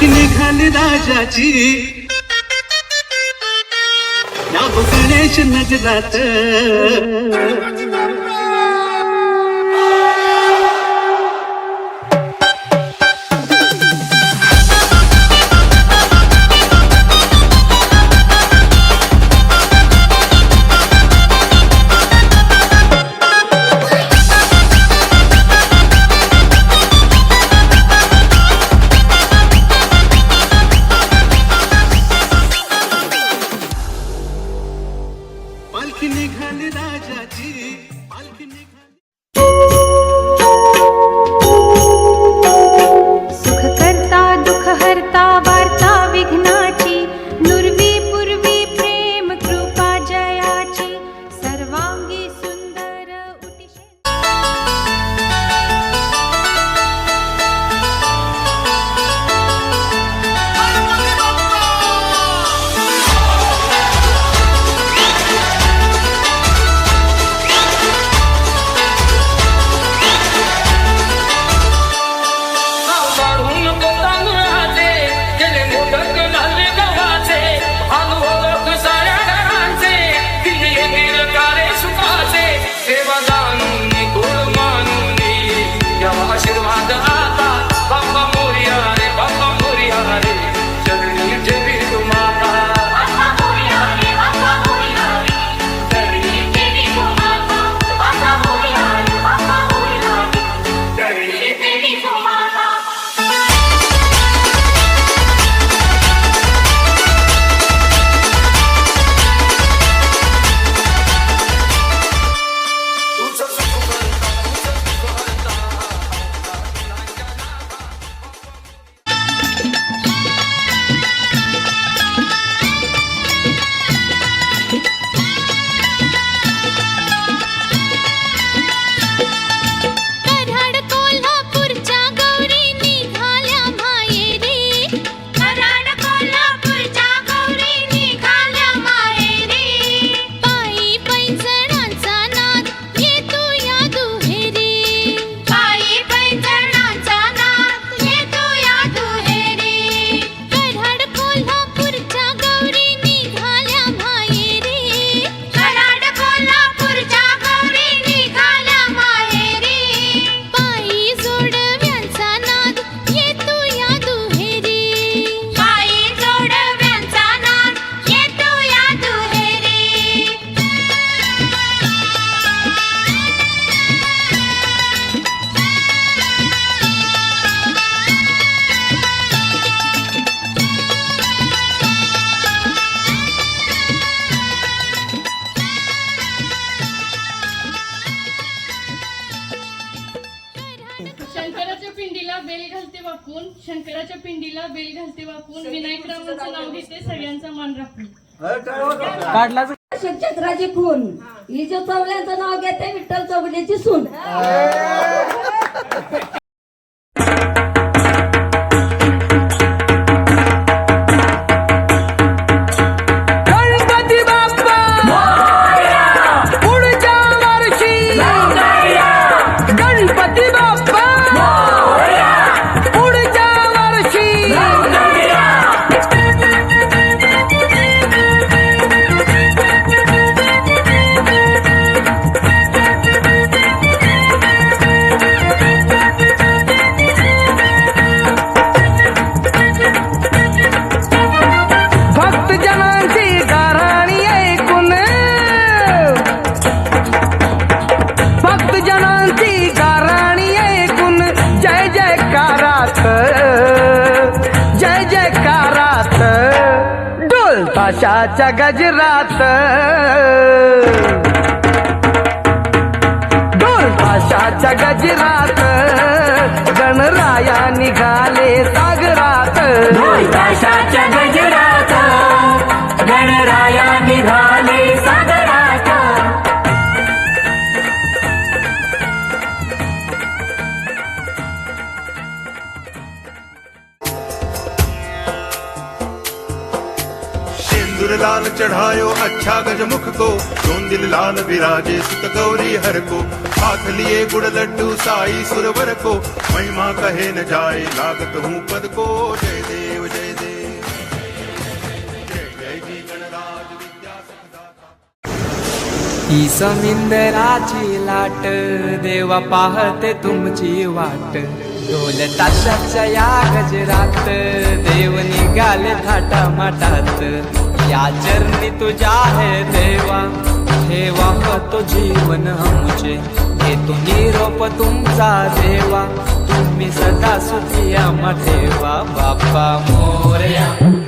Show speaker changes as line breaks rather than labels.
पालखी निघाली राजाची.
या गणेश नजरात वाकून
शंकराच्या पिंडीला बेल घालते वाकून विनायक रामाचं नाव घेते सगळ्यांचा मान राखून.
काढला खून. ही. चवल्याचं नाव घेते विठ्ठल चवलीची सून.
आकाशाच्या गजरात. दोन आशाच्या गजरात. गणराया निघाले सागरात.
आशाच्या चढ़ायो अच्छा गजमुख को। चोंदिल लाल विराजे सुत गौरी हर को। हाथ लिए गुड़ लड्डू साई सुरवर को। महिमा कहे न जाए लागत हूँ पद को। जय देव जय देव। जय
लाट देवा पाहते तुमची वाट। ढोल ताशाच्या या गजरात देव निघाले थाटा माटात या चरणी तुझ्या आहे देवा. ठेवा तो जीवन आमचे? तुम्ही निरोप तुमचा देवा. तुम्ही सदा सुखी आम देवा बाप्पा मोरया.